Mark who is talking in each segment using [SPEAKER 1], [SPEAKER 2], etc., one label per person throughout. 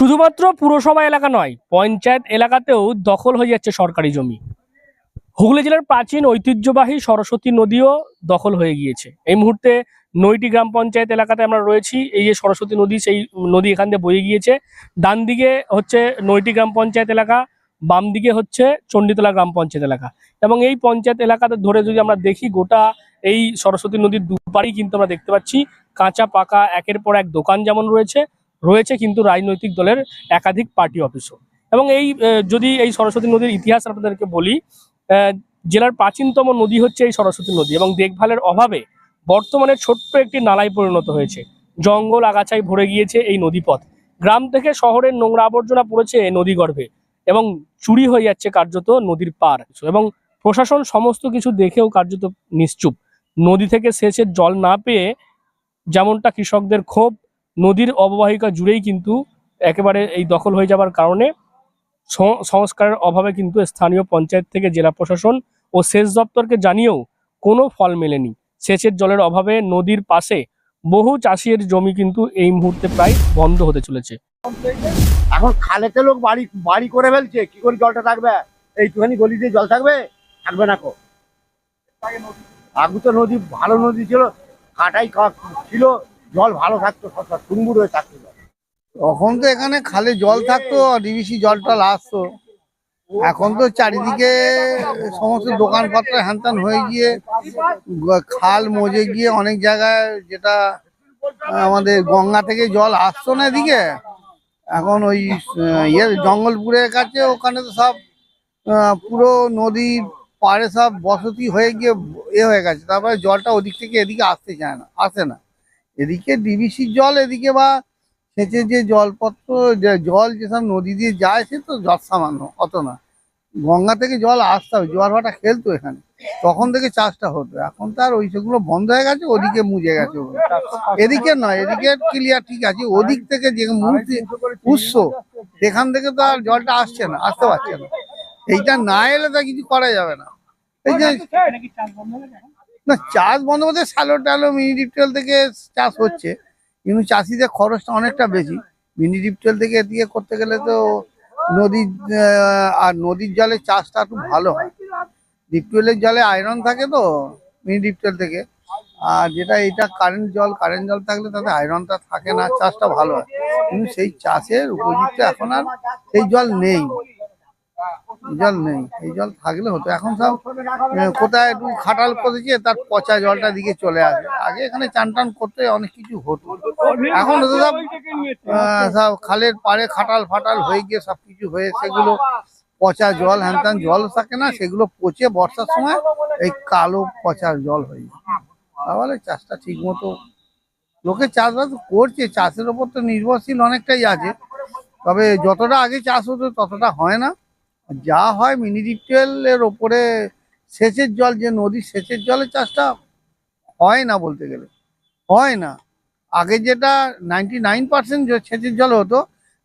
[SPEAKER 1] শুধুমাত্র পুরসভা এলাকা নয়, পঞ্চায়েত এলাকাতেও দখল হয়ে যাচ্ছে সরকারি জমি। হুগলি জেলার প্রাচীন ঐতিহ্যবাহী সরস্বতী নদীও দখল হয়ে গিয়েছে। এই মুহূর্তে নৈটি গ্রাম পঞ্চায়েত এলাকাতে আমরা রয়েছি। এই যে সরস্বতী নদী, সেই নদী এখান দিয়ে বয়ে গিয়েছে। ডান দিকে হচ্ছে নৈটি গ্রাম পঞ্চায়েত এলাকা, বাম দিকে হচ্ছে চণ্ডীতলা গ্রাম পঞ্চায়েত এলাকা। এবং এই পঞ্চায়েত এলাকাতে ধরে যদি আমরা দেখি, গোটা এই সরস্বতী নদীর দুপারেই কিন্তু আমরা দেখতে পাচ্ছি, কাঁচা পাকা, একের পর এক দোকান যেমন রয়েছে রয়েছে কিন্তু রাজনৈতিক দলের একাধিক পার্টি অফিসও। এবং এই যদি এই সরস্বতী নদীর ইতিহাস আপনাদেরকে বলি জেলার প্রাচীনতম নদী হচ্ছে এই সরস্বতী নদী এবং দেখভালের অভাবে বর্তমানে ছোট্ট একটি নালায় পরিণত হয়েছে। জঙ্গল আগাছায় ভরে গিয়েছে এই নদীপথ। গ্রাম থেকে শহরের নোংরা আবর্জনা পড়েছে এই নদী গর্ভে এবং চুরি হয়ে যাচ্ছে কার্যত নদীর পার এবং প্রশাসন সমস্ত কিছু দেখেও কার্যত নিশ্চুপ। নদী থেকে সেচের জল না পেয়ে যেমনটা কৃষকদের ক্ষোভ নদীর অববাহিকা জুড়েই কিন্তু একেবারে এই দখল হয়ে যাবার কারণে সংস্কারের অভাবে কিন্তু স্থানীয় পঞ্চায়েত থেকে জেলা প্রশাসন ও সেচ দপ্তরকে জানিয়েও কোনো ফল মেলেনি। সেচের জলের অভাবে নদীর পাশে বহু চাষির জমি কিন্তু এই মুহূর্তে প্রায় বন্ধ হতে চলেছে।
[SPEAKER 2] এখন খালেতে লোক বাড়ি বাড়ি করে ফেলছে, কি করে জলটা থাকবে? এইটুখানি গলি দিয়ে জল থাকবে? থাকবে না কো। আগে তো নদী, ভালো নদী ছিল, কাটাই ছিল জল ভালো থাকতো সব টুম্বুর হয়ে থাকতো
[SPEAKER 3] তখন তো এখানে খালে জল থাকতো ডিবিসি টল আসতো। এখন তো চারিদিকে সমস্ত দোকানপত্র হ্যানত্যান হয়ে গিয়ে, খাল মজে গিয়ে অনেক জায়গায় যেটা, আমাদের গঙ্গা থেকে জল আসতো না এদিকে। এখন ওই ইয়ে জঙ্গলপুরের কাছে ওখানে তো সব পুরো নদীর পাড়ে সব বসতি হয়ে গিয়ে এ হয়ে গেছে। তারপরে জলটা ওদিক থেকে এদিকে আসতে চায় না, আসে না। এদিকে ডিবিসির জল, এদিকে বা সেচের যে জলপত্র জল যেসব নদী দিয়ে যায়, সে তো জল সামান্য, অত না। গঙ্গা থেকে জল আসতে হবে, জোয়ার ভাটা খেলতো এখানে। তখন থেকে চাষটা হতো। এখন তো আর ওই সেগুলো বন্ধ হয়ে গেছে, ওদিকে মুজে গেছে। এদিকে নয়, এদিকে ক্লিয়ার ঠিক আছে। ওদিক থেকে যে মূর্তি উৎস সেখান থেকে তো আর জলটা আসছে না, আসতে পারছে না। এইটা না এলে তা কিছু করা যাবে না। এই যে না, চাষ বলতে স্যালো ট্যালো মিনি ডিপটেল থেকে চাষ হচ্ছে। কিন্তু চাষিদের খরচটা অনেকটা বেশি। মিনি ডিপটেল থেকে এদিকে করতে গেলে তো নদীর আর নদীর জলে চাষটা একটু ভালো হয়। ডিপটেলের জলে আয়রন থাকে তো মিনি ডিপটেল থেকে। আর যেটা এটা কারেন্ট জল কারেন্ট জল থাকলে তাতে আয়রনটা থাকে না, চাষটা ভালো হয়। কিন্তু সেই চাষের উপযুক্ত এখন আর সেই জল নেই। জল নেই, এই জল থাকলে হতো। এখন সব কোথায় একটু খাটাল করেছে, তার পচা জলটা দিকে চলে আসে। আগে এখানে চান টান করতে অনেক কিছু হতো। এখন সব সব খালের পাড়ে খাটাল ফাটাল হয়ে গিয়ে সব কিছু হয়ে সেগুলো পচা জল, হ্যান জল থাকে না, সেগুলো পচে বর্ষার সময় এই কালো পচা জল হয়ে যায়। তাহলে চাষটা ঠিক মতো লোকে চাষবাস করছে, চাষের ওপর তো নির্ভরশীল অনেকটাই আছে। তবে যতটা আগে চাষ হতো, ততটা হয় না। যা হয় মিনি ডিপটেলের ওপরে সেচের জল যে নদীর সেচের জলের চাষটা হয় না বলতে গেলে। হয় না। আগে যেটা নাইনটি নাইন পার্সেন্ট সেচের জল হতো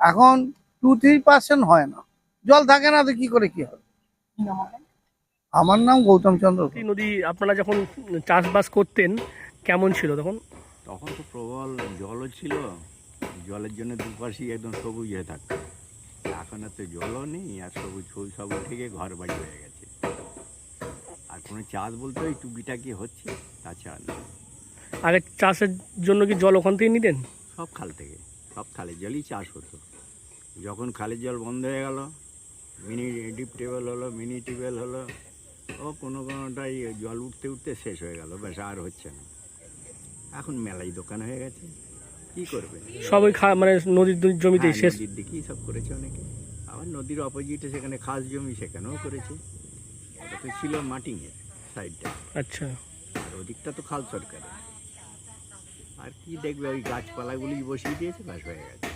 [SPEAKER 3] এখন টু থ্রি পার্সেন্ট হয় না। জল থাকে না তো কি করে কি হবে? আমার নাম গৌতম চন্দ্র।
[SPEAKER 1] নদী আপনারা যখন চাষবাস করতেন কেমন ছিল তখন?
[SPEAKER 4] তখন তো প্রবল জলও ছিল। জলের জন্য দুপাশেই একদম সবুজ হয়ে থাকতো। এখন আর তো জলও নেই আর সবুজ ফুল সব উঠে গিয়ে ঘর বাড়ি হয়ে গেছে। আর কোনো চাষ বলতে ওই টুকিটাকি হচ্ছে তাছাড়া না।
[SPEAKER 1] আগে চাষের জন্য কি জল ওখান থেকে নিতেন?
[SPEAKER 4] সব খাল থেকে সব খালের জলই চাষ হতো। যখন খালের জল বন্ধ হয়ে গেল মিনি ডিপ টেবিল হলো মিনি টিউবওয়েল হলো ও কোনো কোনোটাই জল উঠতে উঠতে শেষ হয়ে গেল ব্যাস আর হচ্ছে না। এখন মেলাই দোকান হয়ে গেছে। কি করবে?
[SPEAKER 1] সব ওই খা মানে নদীর জমিতেই
[SPEAKER 4] হ্যাঁ,
[SPEAKER 1] শেষ।
[SPEAKER 4] নদীর দিকেই সব করেছে অনেকে। আবার নদীর অপোজিটে সেখানে খাস জমি সেখানেও করেছে। ওটা তো ছিল মাটিংয়ের সাইডটা
[SPEAKER 1] আচ্ছা।
[SPEAKER 4] আর ওদিকটা তো খাল সরকারের। আর কি দেখবে ওই গাছপালাগুলি বসিয়ে দিয়েছে ব্যাস হয়ে গেছে।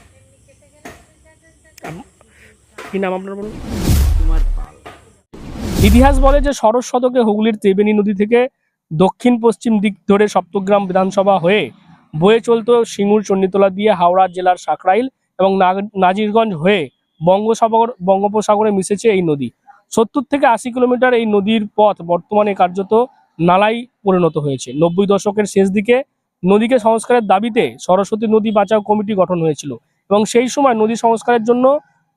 [SPEAKER 1] কি নাম আপনার বলুন?
[SPEAKER 4] তোমার পাল।
[SPEAKER 1] ইতিহাস বলে যে ষোড়শ শতকে হুগলির ত্রিবেণী নদী থেকে দক্ষিণ পশ্চিম দিক ধরে সপ্তগ্রাম বিধানসভা হয়ে বয়ে চলতো সিঙ্গুর চণ্ডীতলা দিয়ে হাওড়া জেলার সাকরাইল এবং নাজিরগঞ্জ হয়ে বঙ্গোসাগর, বঙ্গোপসাগরে মিশেছে এই নদী। সত্তর থেকে আশি কিলোমিটার এই নদীর পথ বর্তমানে কার্যত নালাই পরিণত হয়েছে। নব্বই দশকের শেষ দিকে নদীকে সংস্কারের দাবিতে সরস্বতী নদী বাঁচাও কমিটি গঠন হয়েছিল এবং সেই সময় নদী সংস্কারের জন্য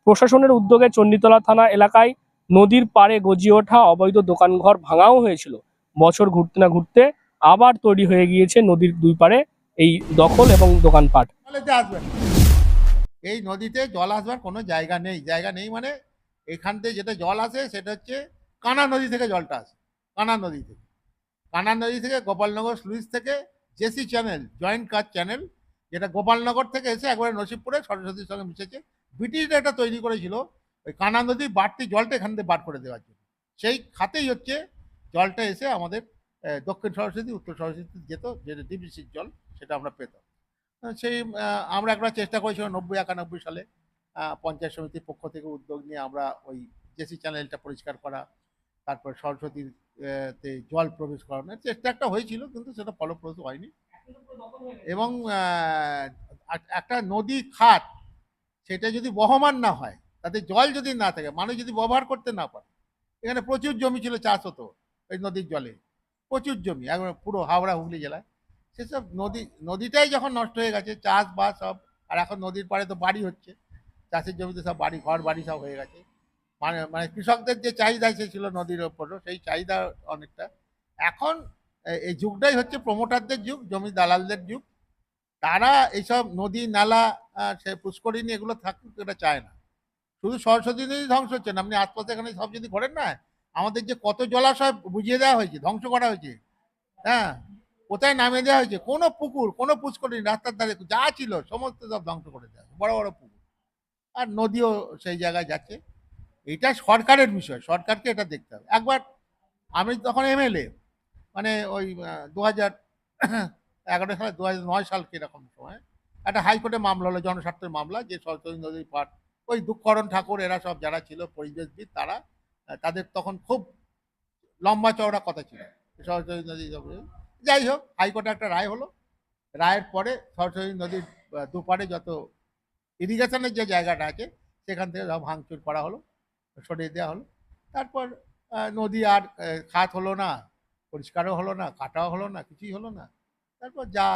[SPEAKER 1] প্রশাসনের উদ্যোগে চণ্ডীতলা থানা এলাকায় নদীর পাড়ে গজিয়ে ওঠা অবৈধ দোকানঘর ভাঙাও হয়েছিল। বছর ঘুরতে না ঘুরতে আবার তৈরি হয়ে গিয়েছে নদীর দুই পাড়ে এই দখল এবং দোকানপাট।
[SPEAKER 5] এই নদীতে জল আসবার কোনো জায়গা নেই। জায়গা নেই মানে এখান থেকে যেটা জল আসে সেটা হচ্ছে কানা নদী থেকে জলটা আসে। কানা নদী থেকে। কানা নদী থেকে গোপালনগর স্লুইস থেকে জেসি চ্যানেল, জয়েন্ট কাজ চ্যানেল, যেটা গোপালনগর থেকে এসে একবারে নসিবপুরে সরস্বতীর সঙ্গে মিশেছে। ব্রিটিশরা এটা তৈরি করেছিল ওই কানা নদীর বাড়তি জলটা এখান থেকে বার করে দেওয়ার জন্য। সেই খাতেই হচ্ছে জলটা এসে আমাদের দক্ষিণ সরস্বতী, উত্তর সরস্বতী যেত, যেটা ডিবিসির জল সেটা আমরা পেতাম। সেই আমরা একবার চেষ্টা করেছিলাম নব্বই একানব্বই সালে পঞ্চায়েত সমিতির পক্ষ থেকে উদ্যোগ নিয়ে আমরা ওই জেসি চ্যানেলটা পরিষ্কার করা, তারপর সরস্বতীর তে জল প্রবেশ করানোর চেষ্টা একটা হয়েছিল, কিন্তু সেটা ফলপ্রসূ হয়নি। এবং একটা নদী খাত, সেটা যদি বহমান না হয়, তাতে জল যদি না থাকে, মানুষ যদি ব্যবহার করতে না পারে, এখানে প্রচুর জমি ছিল চাষ হতো ওই নদীর জলে, প্রচুর জমি, একবার পুরো হাওড়া হুগলি জেলায়। সেসব নদী, নদীটাই যখন নষ্ট হয়ে গেছে, চাষবাস সব, আর এখন নদীর পাড়ে তো বাড়ি হচ্ছে, চাষের জমিতে সব বাড়ি, ঘর, বাড়ি সব হয়ে গেছে। মানে মানে কৃষকদের যে চাহিদা সে ছিল নদীর ওপরও, সেই চাহিদা অনেকটা। এখন এই যুগটাই হচ্ছে প্রমোটারদের যুগ, জমি দালালদের যুগ। তারা এইসব নদী, নালা সে পুষ্করিণী এগুলো থাকুক, এটা চায় না। শুধু সরস্বতী নদী ধ্বংস হচ্ছে না, আপনি আশপাশে এখানে সব যদি ঘোরেন না, আমাদের যে কত জলাশয় বুঝিয়ে দেওয়া হয়েছে, ধ্বংস করা হয়েছে হ্যাঁ? কোথায় নামিয়ে দেওয়া হয়েছে? কোনো পুকুর, কোনো পুষ্করিণী রাস্তার ধারে, যা ছিল সমস্ত সব ধ্বংস করে দেওয়া বড় বড় পুকুর। আর নদীও সেই জায়গায় যাচ্ছে। এটা সরকারের বিষয়, সরকারকে এটা দেখতে হবে। একবার আমি তখন এমএলএ মানে ওই দু হাজার এগারো সালে দু হাজার নয় সাল এরকম সময়, একটা হাইকোর্টে মামলা হলো, জনস্বার্থের মামলা, যে সরস্বতী নদীর পাট ওই দুঃখরণ ঠাকুর, এরা সব যারা ছিল, পরিবেশবিদ, তারা, তাদের তখন খুব লম্বা চওড়া কথা ছিল। সরস্বতী নদী যাই হোক হাইকোর্টে একটা রায় হলো। রায়ের পরে সরস্বতী নদীর দুপারে যত ইরিগেশনের যে জায়গাটা আছে, সেখান থেকে সব ভাঙচুর করা হলো, সরিয়ে দেওয়া হলো। তারপর নদী আর খাত হলো না, পরিষ্কারও হলো না, কাটাও হলো না, কিছুই হলো না। তারপর যা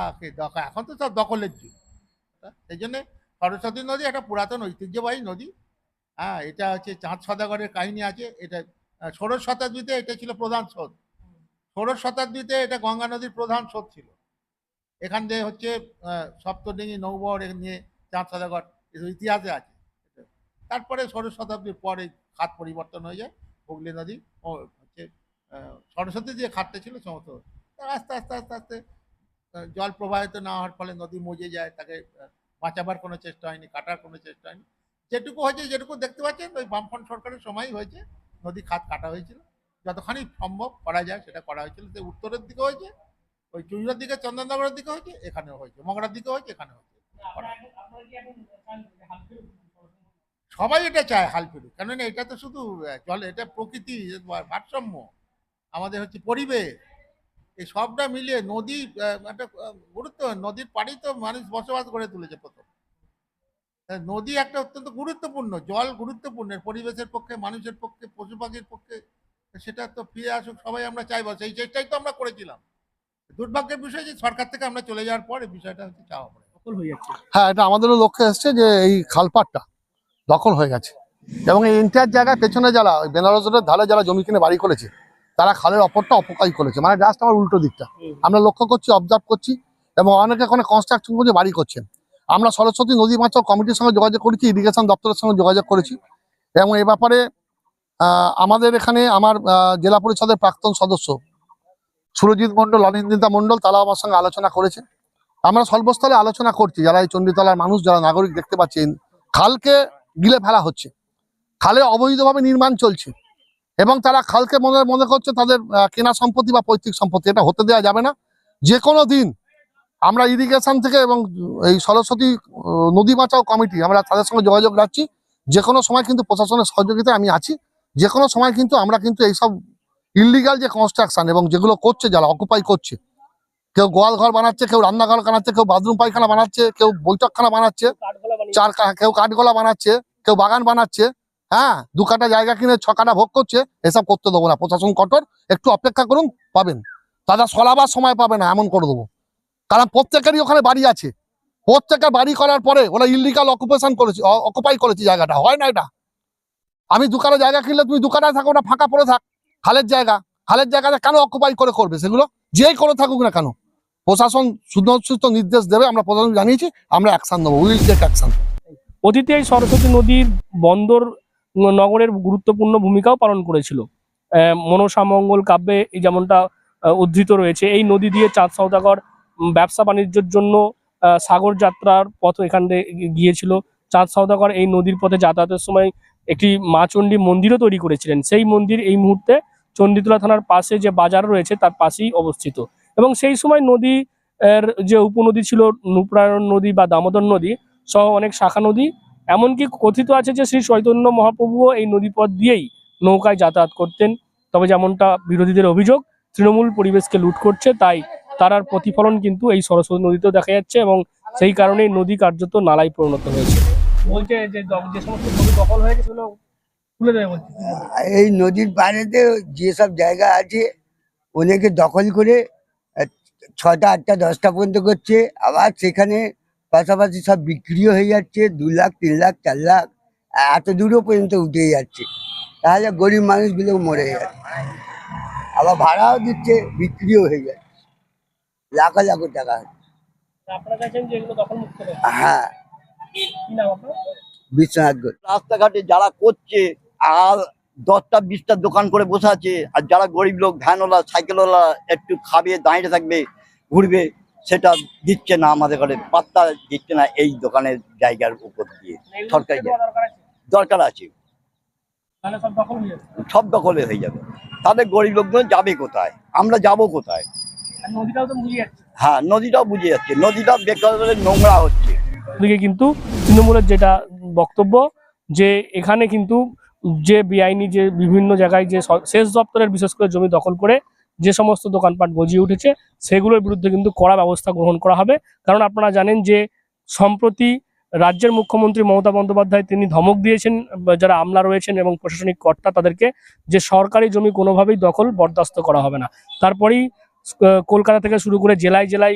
[SPEAKER 5] দখল এখন তো সব দখলের যুগ। সেই জন্যে সরস্বতী নদী একটা পুরাতন ঐতিহ্যবাহী নদী। হ্যাঁ এটা হচ্ছে চাঁদ সদাগরের কাহিনী আছে। এটা ষোড়শ শতাব্দীতে এটা ছিল প্রধান স্রোত। ষোড়শ শতাব্দীতে এটা গঙ্গা নদীর প্রধান স্রোত ছিল। এখান দিয়ে হচ্ছে সপ্তডিঙ্গি নৌবহর এ নিয়ে চাঁদ সদাগর ইতিহাসে আছে। তারপরে ষোড়শ শতাব্দীর পরে খাত পরিবর্তন হয়ে যায়, হুগলি নদী হচ্ছে সরস্বতী যে খাতটা ছিল সমস্ত। আস্তে আস্তে আস্তে আস্তে জল প্রবাহিত না হওয়ার ফলে নদী মজে যায়, তাকে বাঁচাবার কোনো চেষ্টা হয়নি, কাটার কোনো চেষ্টা হয়নি। যেটুকু হয়েছে, যেটুকু দেখতে পাচ্ছেন, ওই বামফ্রন্ট সরকারের সময় হয়েছে, নদী খাত কাটা হয়েছিল। যতখানি সম্ভব করা যায় সেটা করা হয়েছিল সে উত্তরের দিকে হয়েছে, ওই চুইরার দিকে, চন্দননগরের দিকে হয়েছে, এখানেও হয়েছে। মগরার দিকে হয়েছে এখানে হয়েছে। সবাই এটা চায় হাল কেননা এটা তো শুধু জল, এটা প্রকৃতি ভারসাম্য। আমাদের হচ্ছে পরিবেশ। এই সবটা মিলিয়ে নদী একটা গুরুত্ব, নদীর পাড়েই তো মানুষ বসবাস করে তুলেছে প্রথম। নদী একটা অত্যন্ত গুরুত্বপূর্ণ, জল গুরুত্বপূর্ণ। পরিবেশের পক্ষে, মানুষের পক্ষে, পশু পাখির পক্ষে সেটা তো ফিরে আসুক সবাই আমরা চাইব। সেই চেষ্টাই তো আমরা করেছিলাম। দুর্ভাগ্যের বিষয় যে সরকার থেকে আমরা চলে যাওয়ার পর এই বিষয়টা হচ্ছে চাওয়া পড়ে।
[SPEAKER 1] দখল হয়ে যাচ্ছে।
[SPEAKER 6] হ্যাঁ এটা আমাদেরও লক্ষ্যে এসছে যে এই খালপাটটা দখল হয়ে গেছে। এবং এই ইন্টার জায়গায় পেছনে যারা ওই বেনারস রোডের ধারে যারা জমি কিনে বাড়ি করেছে তারা খালের অপরটা অপকারী করেছে। মানে জাস্ট আমার উল্টো দিকটা। আমরা লক্ষ্য করছি অবজার্ভ করছি এবং অনেকে ওখানে কনস্ট্রাকশন করে বাড়ি করছেন। আমরা সরস্বতী নদী বাঁচাও কমিটির সঙ্গে যোগাযোগ করেছি ইরিগেশন দপ্তরের সঙ্গে যোগাযোগ করেছি। এবং এ ব্যাপারে আমাদের এখানে আমার জেলা পরিষদের প্রাক্তন সদস্য সুরজিৎ মণ্ডল, অনিন্দিতা মণ্ডল তারা আমার সঙ্গে আলোচনা করেছে। আমরা সর্বস্থলে আলোচনা করছি, যারা এই চণ্ডীতলার মানুষ, যারা নাগরিক দেখতে পাচ্ছেন খালকে গিলে ফেলা হচ্ছে। খালে অবৈধভাবে নির্মাণ চলছে এবং তারা খালকে মনে মনে করছে তাদের কেনা সম্পত্তি বা পৈতৃক সম্পত্তি, এটা হতে দেওয়া যাবে না। যে কোনো দিন আমরা ইরিগেশন থেকে এবং এই সরস্বতী নদী বাঁচাও কমিটি, আমরা তাদের সঙ্গে যোগাযোগ রাখছি। যে কোনো সময় কিন্তু প্রশাসনের সহযোগিতায় আমি আছি। যে কোনো সময় কিন্তু আমরা কিন্তু এইসব ইলিগাল যে কনস্ট্রাকশন এবং যেগুলো করছে, যারা অকুপাই করছে, কেউ গোয়াল ঘর বানাচ্ছে, কেউ রান্নাঘর বানাচ্ছে, কেউ বাথরুম পায়খানা বানাচ্ছে, কেউ বৈঠকখানা বানাচ্ছে, চার কেউ কাঠগোলা বানাচ্ছে, কেউ বাগান বানাচ্ছে হ্যাঁ দু কাটা জায়গা কিনে ছ কাটা ভোগ করছে, এসব করতে দেবো না। প্রশাসন কঠোর, একটু অপেক্ষা করুন, পাবেন। তারা সলাবার সময় পাবে না, এমন করে দেবো। কারণ প্রত্যেকেরই ওখানে বাড়ি আছে। প্রত্যেকের বাড়ি করার পরে ওরা ইলিগাল অকুপেশন করেছে অকুপাই করেছে জায়গাটা। হয় না এটা? আমি দোকানে জায়গা কিনলে তুমি দোকানে থাকো না ফাঁকা পড়ে থাক। খালের জায়গা। খালের জায়গাটা কেন অকুপাই করে করবে সেগুলো? যেই করে থাকুক না কেন। প্রশাসন সুনির্দিষ্ট নির্দেশ দেবে, আমরা প্রশাসন জানিয়েছি, আমরা অ্যাকশন নেব। উইল টেক অ্যাকশন
[SPEAKER 1] অতীতে এই সরস্বতী নদীর বন্দর নগরের গুরুত্বপূর্ণ ভূমিকাও পালন করেছিল। মনসামঙ্গল কাব্যে এই যেমনটা উদ্ধৃত রয়েছে, এই নদী দিয়ে চাঁদ সৌদাগর ব্যবসা বাণিজ্যের জন্য সাগর যাত্রার পথ এখান দিয়ে গিয়েছিল। চাঁদ সৌদাগর এই নদীর পথে যাতায়াতের সময় একটি মা চণ্ডী মন্দিরও তৈরি করেছিলেন। সেই মন্দির এই মুহূর্তে চণ্ডীতলা থানার পাশে যে বাজার রয়েছে তার পাশেই অবস্থিত। এবং সেই সময় নদী এর যে উপনদী ছিল, নুপ্রায়ণ নদী বা দামোদর নদী সহ অনেক শাখা নদী, এমনকি কথিত আছে যে শ্রী চৈতন্য মহাপ্রভুও এই নদীপথ দিয়েই নৌকায় যাতায়াত করতেন। তবে যেমনটা বিরোধীদের অভিযোগ, তৃণমূল পরিবেশকে লুট করছে, তাই তার আর প্রতিফলন কিন্তু এই সরস্বতী নদীতেও দেখা যাচ্ছে এবং সেই কারণেই নদী কার্যত নালায় পরিণত হয়েছে। বলছে যে যে সমস্ত নদী দখল হয়ে গেছে দেবে বলছে।
[SPEAKER 7] এই নদীর পাড়েতে যেসব জায়গা আছে অনেকে দখল করে ছটা আটটা দশটা পর্যন্ত করছে। আবার সেখানে পাশাপাশি সব বিক্রিও হয়ে যাচ্ছে দু লাখ তিন লাখ চার লাখ এত দূরও পর্যন্ত উঠে যাচ্ছে। তাহলে গরিব মানুষগুলো মরে যাচ্ছে আবার ভাড়াও দিচ্ছে বিক্রিও হয়ে যাচ্ছে। লাখো লাখো টাকা
[SPEAKER 1] হবে
[SPEAKER 7] হ্যাঁ। বিশ্বনাথ
[SPEAKER 8] রাস্তাঘাটে যারা করছে আর দশটা বিশটা দোকান করে বসে আছে আর যারা গরিব লোক ভ্যানওয়ালা সাইকেলওয়ালা একটু খাবে দাঁড়িয়ে থাকবে ঘুরবে সেটা দিচ্ছে না আমাদের ঘরে পাত্তা দিচ্ছে না এই দোকানের জায়গার উপর দিয়ে। সরকারি
[SPEAKER 1] দরকার আছে?
[SPEAKER 8] দরকার আছে।
[SPEAKER 1] তাহলে সব দখল হয়ে যাবে।
[SPEAKER 8] তাদের গরিব লোকজন যাবে কোথায়? আমরা যাব কোথায়?
[SPEAKER 1] আর নদীটাও তো বুঝিয়ে যাচ্ছে।
[SPEAKER 8] হ্যাঁ নদীটাও বুঝে যাচ্ছে। নদীটা বেকার নোংরা হচ্ছে।
[SPEAKER 1] দিকে কিন্তু তৃণমূলের যেটা বক্তব্য, যে এখানে কিন্তু যে বেআইনি, যে বিভিন্ন জায়গায় যে সেচ দপ্তরের বিশেষ করে জমি দখল করে যে সমস্ত দোকানপাট গজিয়ে উঠেছে, সেগুলোর বিরুদ্ধে কিন্তু কড়া ব্যবস্থা গ্রহণ করা হবে। কারণ আপনারা জানেন যে সম্প্রতি রাজ্যের মুখ্যমন্ত্রী মমতা বন্দ্যোপাধ্যায় তিনি ধমক দিয়েছেন যারা আমলা রয়েছেন এবং প্রশাসনিক কর্তা তাদেরকে, যে সরকারি জমি কোনোভাবেই দখল বরদাস্ত করা হবে না। তারপরেই কলকাতা থেকে শুরু করে জেলায় জেলায়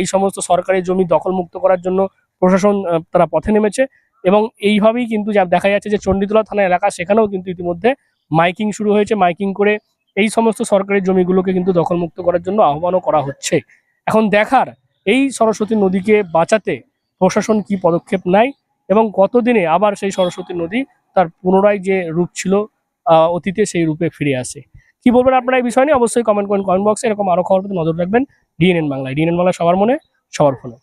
[SPEAKER 1] এই সমস্ত সরকারি জমি দখলমুক্ত করার জন্য প্রশাসন তারা পথে নেমেছে এবং এইভাবেই কিন্তু যা দেখা যাচ্ছে যে চণ্ডীতলা থানা এলাকা সেখানেও কিন্তু ইতিমধ্যে মাইকিং শুরু হয়েছে। মাইকিং করে এই সমস্ত সরকারি জমিগুলোকে কিন্তু দখলমুক্ত করার জন্য আহ্বানও করা হচ্ছে। এখন দেখার এই সরস্বতী নদীকে বাঁচাতে প্রশাসন কি পদক্ষেপ নেয় এবং কতদিনে আবার সেই সরস্বতী নদী তার পুনরায় যে রূপ ছিল অতীতে সেই রূপে ফিরে আসে। কি বলবেন আপনারা এই বিষয় নিয়ে? অবশ্যই কমেন্ট করেন কমেন্ট বক্সে এরকম আরও খবর নজর রাখবেন। ডিএনএন বাংলায়। ডিএনএন বাংলা সবার মনে, সবার ফোনে।